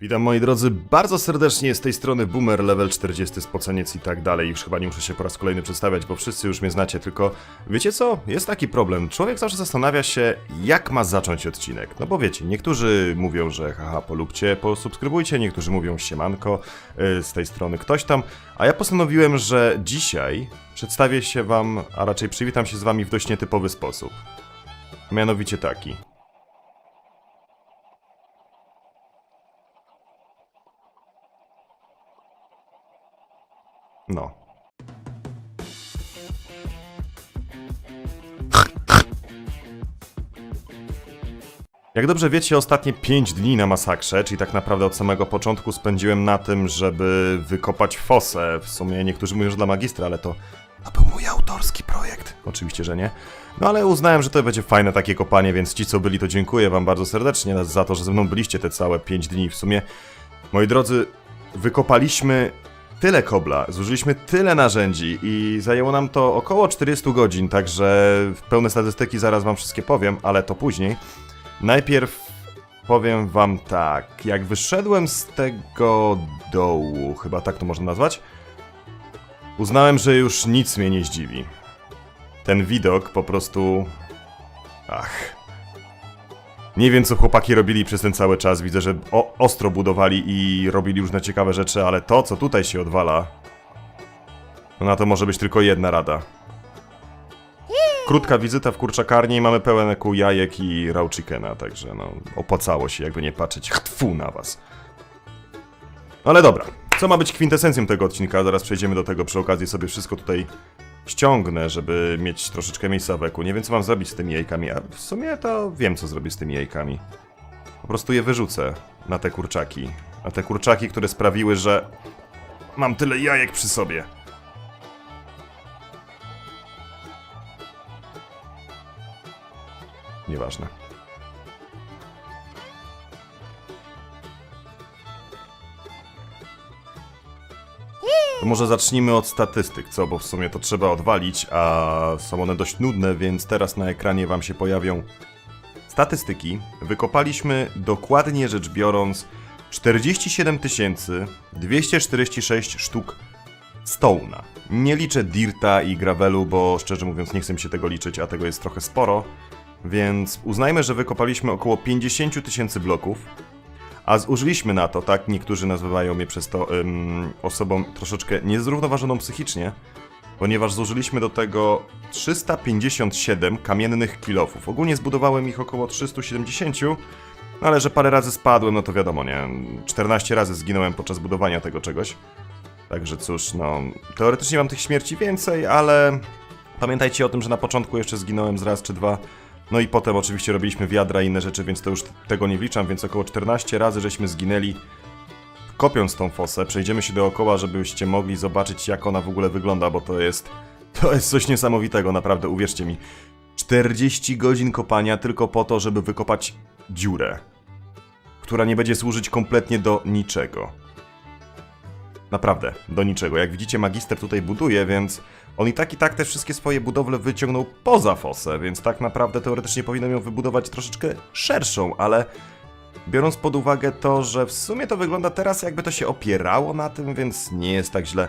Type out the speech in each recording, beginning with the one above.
Witam moi drodzy bardzo serdecznie z tej strony Boomer, level 40, spoceniec i tak dalej. Już chyba nie muszę się po raz kolejny przedstawiać, bo wszyscy już mnie znacie, tylko wiecie co? Jest taki problem. Człowiek zawsze zastanawia się, jak ma zacząć odcinek. No bo wiecie, niektórzy mówią, że haha, polubcie, posubskrybujcie, niektórzy mówią siemanko, yy, z tej strony ktoś tam, a ja postanowiłem, że dzisiaj przedstawię się wam, a raczej przywitam się z wami w dość nietypowy sposób. Mianowicie taki. No. Jak dobrze wiecie, ostatnie 5 dni na masakrze, czyli tak naprawdę od samego początku spędziłem na tym, żeby wykopać fosę. W sumie niektórzy mówią, że dla magistra, ale to, to był mój autorski projekt. Oczywiście, że nie. No ale uznałem, że to będzie fajne takie kopanie, więc ci co byli, to dziękuję wam bardzo serdecznie za to, że ze mną byliście te całe 5 dni. W sumie, moi drodzy, wykopaliśmy tyle kobla, zużyliśmy tyle narzędzi i zajęło nam to około 40 godzin, także pełne statystyki zaraz wam wszystkie powiem, ale to później. Najpierw powiem wam tak, jak wyszedłem z tego dołu, chyba tak to można nazwać, uznałem, że już nic mnie nie zdziwi. Ten widok po prostu... Ach... Nie wiem, co chłopaki robili przez ten cały czas. Widzę, że o, ostro budowali i robili różne ciekawe rzeczy, ale to, co tutaj się odwala, no na to może być tylko jedna rada. Krótka wizyta w kurczakarni i mamy pełen kół jajek i raw także no, opłacało się, jakby nie patrzeć. Chtwu na was. Ale dobra, co ma być kwintesencją tego odcinka? Zaraz przejdziemy do tego, przy okazji sobie wszystko tutaj ściągnę, żeby mieć troszeczkę miejsca w eku. Nie wiem, co mam zrobić z tymi jajkami, a w sumie to wiem, co zrobię z tymi jajkami. Po prostu je wyrzucę na te kurczaki. Na te kurczaki, które sprawiły, że mam tyle jajek przy sobie. Nieważne. To może zacznijmy od statystyk, co? Bo w sumie to trzeba odwalić, a są one dość nudne, więc teraz na ekranie wam się pojawią statystyki. Wykopaliśmy dokładnie rzecz biorąc 47 246 sztuk stone'a. Nie liczę dirta i gravelu, bo szczerze mówiąc nie chcę się tego liczyć, a tego jest trochę sporo. Więc uznajmy, że wykopaliśmy około 50 tysięcy bloków. A zużyliśmy na to, tak? Niektórzy nazywają mnie przez to ym, osobą troszeczkę niezrównoważoną psychicznie, ponieważ zużyliśmy do tego 357 kamiennych kilofów. Ogólnie zbudowałem ich około 370, no ale że parę razy spadłem, no to wiadomo, nie? 14 razy zginąłem podczas budowania tego czegoś. Także cóż, no, teoretycznie mam tych śmierci więcej, ale pamiętajcie o tym, że na początku jeszcze zginąłem z raz czy dwa. No i potem oczywiście robiliśmy wiadra i inne rzeczy, więc to już tego nie wliczam, więc około 14 razy żeśmy zginęli kopiąc tą fosę. Przejdziemy się dookoła, żebyście mogli zobaczyć jak ona w ogóle wygląda, bo to jest to jest coś niesamowitego, naprawdę, uwierzcie mi. 40 godzin kopania tylko po to, żeby wykopać dziurę, która nie będzie służyć kompletnie do niczego. Naprawdę, do niczego. Jak widzicie, magister tutaj buduje, więc on i tak i tak te wszystkie swoje budowle wyciągnął poza fosę, więc tak naprawdę teoretycznie powinno ją wybudować troszeczkę szerszą, ale biorąc pod uwagę to, że w sumie to wygląda teraz jakby to się opierało na tym, więc nie jest tak źle.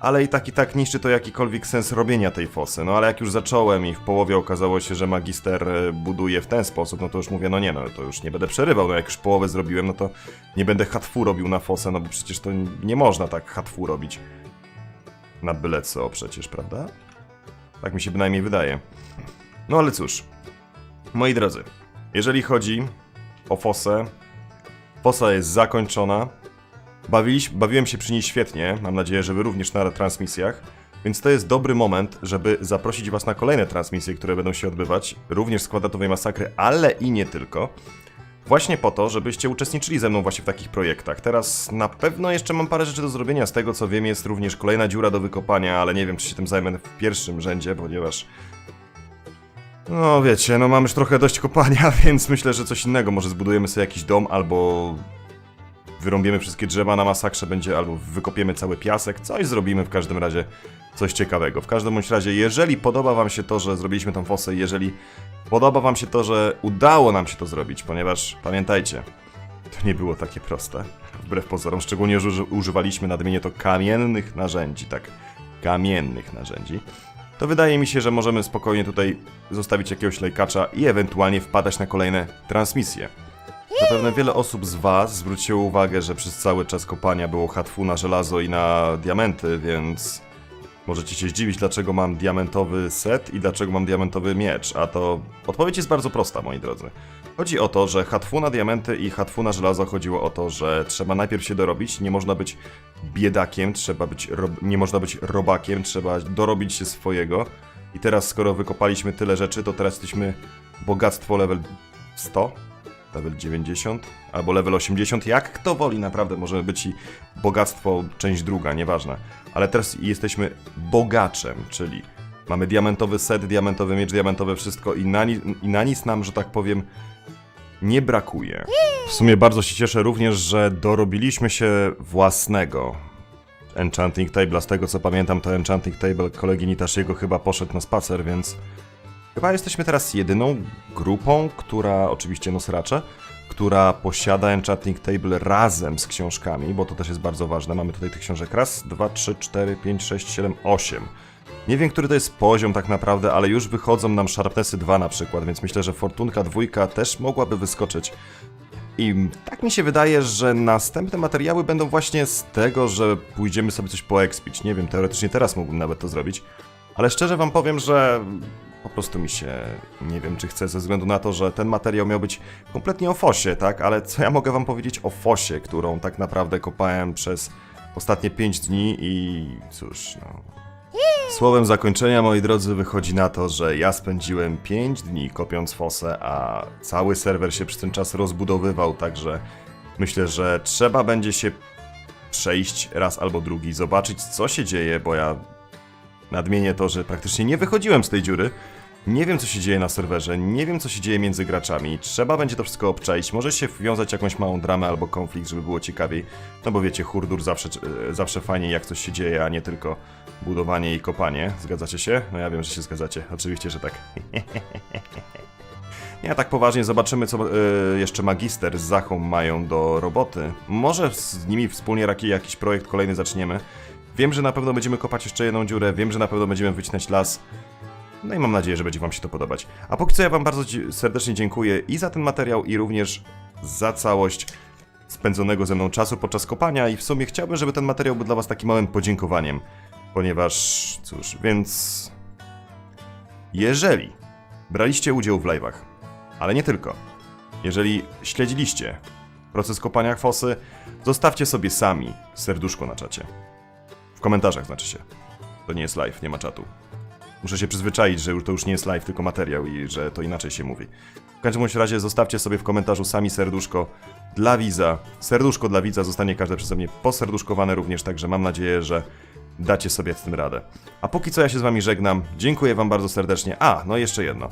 Ale i tak i tak niszczy to jakikolwiek sens robienia tej fosy. No ale jak już zacząłem i w połowie okazało się, że magister e, buduje w ten sposób, no to już mówię, no nie no, to już nie będę przerywał. No jak już połowę zrobiłem, no to nie będę hatfu robił na fosę, no bo przecież to nie można tak hatfu robić. Na byle co przecież, prawda? Tak mi się bynajmniej wydaje. No ale cóż. Moi drodzy, jeżeli chodzi o fosę, fosa jest zakończona. Bawiliś, bawiłem się przy niej świetnie, mam nadzieję, że wy również na transmisjach. Więc to jest dobry moment, żeby zaprosić was na kolejne transmisje, które będą się odbywać, również z kwadratowej masakry, ale i nie tylko. Właśnie po to, żebyście uczestniczyli ze mną właśnie w takich projektach. Teraz na pewno jeszcze mam parę rzeczy do zrobienia. Z tego co wiem, jest również kolejna dziura do wykopania, ale nie wiem, czy się tym zajmę w pierwszym rzędzie, ponieważ. No wiecie, no mam już trochę dość kopania, więc myślę, że coś innego. Może zbudujemy sobie jakiś dom, albo wyrąbiemy wszystkie drzewa na masakrze będzie, albo wykopiemy cały piasek. Coś zrobimy w każdym razie. Coś ciekawego. W każdym bądź razie, jeżeli podoba wam się to, że zrobiliśmy tą fosę, jeżeli Podoba wam się to, że udało nam się to zrobić, ponieważ pamiętajcie, To nie było takie proste. Wbrew pozorom, szczególnie, że uży- używaliśmy nadmienię to kamiennych narzędzi, tak. Kamiennych narzędzi. To wydaje mi się, że możemy spokojnie tutaj zostawić jakiegoś lejkacza i ewentualnie wpadać na kolejne transmisje. Zapewne wiele osób z Was zwróciło uwagę, że przez cały czas kopania było hatfu na żelazo i na diamenty, więc możecie się zdziwić, dlaczego mam diamentowy set i dlaczego mam diamentowy miecz. A to odpowiedź jest bardzo prosta, moi drodzy. Chodzi o to, że hatfu na diamenty i hatfu na żelazo chodziło o to, że trzeba najpierw się dorobić, nie można być biedakiem, trzeba być nie można być robakiem, trzeba dorobić się swojego. I teraz, skoro wykopaliśmy tyle rzeczy, to teraz jesteśmy bogactwo level 100, level 90 albo level 80, jak kto woli, naprawdę może być i bogactwo część druga, nieważne. Ale teraz jesteśmy bogaczem, czyli mamy diamentowy set, diamentowy miecz, diamentowe wszystko i na, i na nic nam, że tak powiem, nie brakuje. W sumie bardzo się cieszę również, że dorobiliśmy się własnego Enchanting Table. Z tego co pamiętam, to Enchanting Table kolegi Nitashiego chyba poszedł na spacer, więc chyba jesteśmy teraz jedyną grupą, która, oczywiście nosracze, która posiada Enchanting Table razem z książkami, bo to też jest bardzo ważne. Mamy tutaj tych książek raz, dwa, trzy, cztery, pięć, sześć, siedem, osiem. Nie wiem, który to jest poziom tak naprawdę, ale już wychodzą nam Sharpnessy 2 na przykład, więc myślę, że Fortunka dwójka też mogłaby wyskoczyć. I tak mi się wydaje, że następne materiały będą właśnie z tego, że pójdziemy sobie coś poekspić. Nie wiem, teoretycznie teraz mógłbym nawet to zrobić, ale szczerze wam powiem, że po prostu mi się nie wiem, czy chcę, ze względu na to, że ten materiał miał być kompletnie o fosie, tak? Ale co ja mogę wam powiedzieć o fosie, którą tak naprawdę kopałem przez ostatnie 5 dni i cóż, no. Słowem zakończenia, moi drodzy, wychodzi na to, że ja spędziłem 5 dni kopiąc fosę, a cały serwer się przez ten czas rozbudowywał, także myślę, że trzeba będzie się przejść raz albo drugi, zobaczyć co się dzieje, bo ja nadmienię to, że praktycznie nie wychodziłem z tej dziury. Nie wiem, co się dzieje na serwerze, nie wiem, co się dzieje między graczami. Trzeba będzie to wszystko obczaić. Może się wwiązać jakąś małą dramę albo konflikt, żeby było ciekawiej. No bo wiecie, hurdur zawsze, e, zawsze fajnie, jak coś się dzieje, a nie tylko budowanie i kopanie. Zgadzacie się? No ja wiem, że się zgadzacie. Oczywiście, że tak. Nie, tak poważnie zobaczymy, co e, jeszcze Magister z Zachą mają do roboty. Może z nimi wspólnie jaki- jakiś projekt kolejny zaczniemy. Wiem, że na pewno będziemy kopać jeszcze jedną dziurę, wiem, że na pewno będziemy wycinać las. No i mam nadzieję, że będzie Wam się to podobać. A póki co ja Wam bardzo serdecznie dziękuję i za ten materiał, i również za całość spędzonego ze mną czasu podczas kopania i w sumie chciałbym, żeby ten materiał był dla Was takim małym podziękowaniem, ponieważ cóż, więc jeżeli braliście udział w live'ach, ale nie tylko, jeżeli śledziliście proces kopania fosy, zostawcie sobie sami serduszko na czacie. W komentarzach znaczy się. To nie jest live, nie ma czatu. Muszę się przyzwyczaić, że to już nie jest live, tylko materiał i że to inaczej się mówi. W każdym razie zostawcie sobie w komentarzu sami serduszko dla widza. Serduszko dla widza zostanie każde przeze mnie poserduszkowane również, także mam nadzieję, że dacie sobie z tym radę. A póki co ja się z wami żegnam. Dziękuję wam bardzo serdecznie. A, no jeszcze jedno.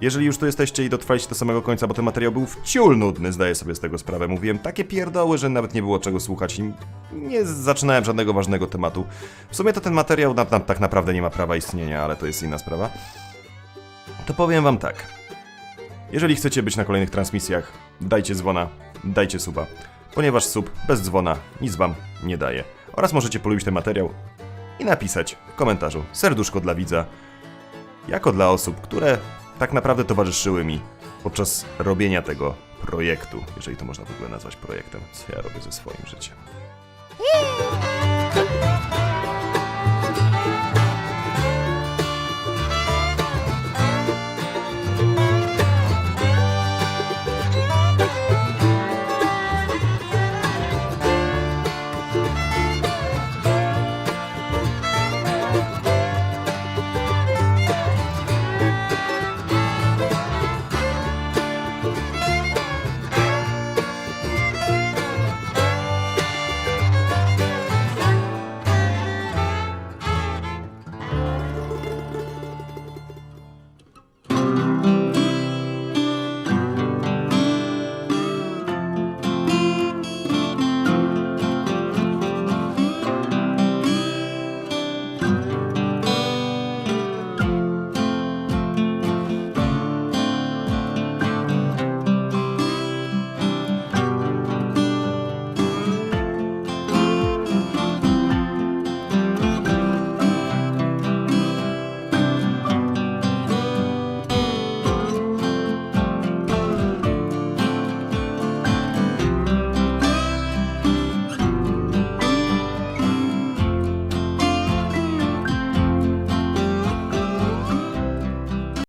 Jeżeli już tu jesteście i dotrwaliście do samego końca, bo ten materiał był wciul nudny, zdaję sobie z tego sprawę. Mówiłem takie pierdoły, że nawet nie było czego słuchać i nie zaczynałem żadnego ważnego tematu. W sumie to ten materiał na, na, tak naprawdę nie ma prawa istnienia, ale to jest inna sprawa. To powiem wam tak. Jeżeli chcecie być na kolejnych transmisjach, dajcie dzwona, dajcie suba, ponieważ sub bez dzwona nic wam nie daje. Oraz możecie polubić ten materiał i napisać w komentarzu serduszko dla widza, jako dla osób, które tak naprawdę towarzyszyły mi podczas robienia tego projektu, jeżeli to można w ogóle nazwać projektem, co ja robię ze swoim życiem.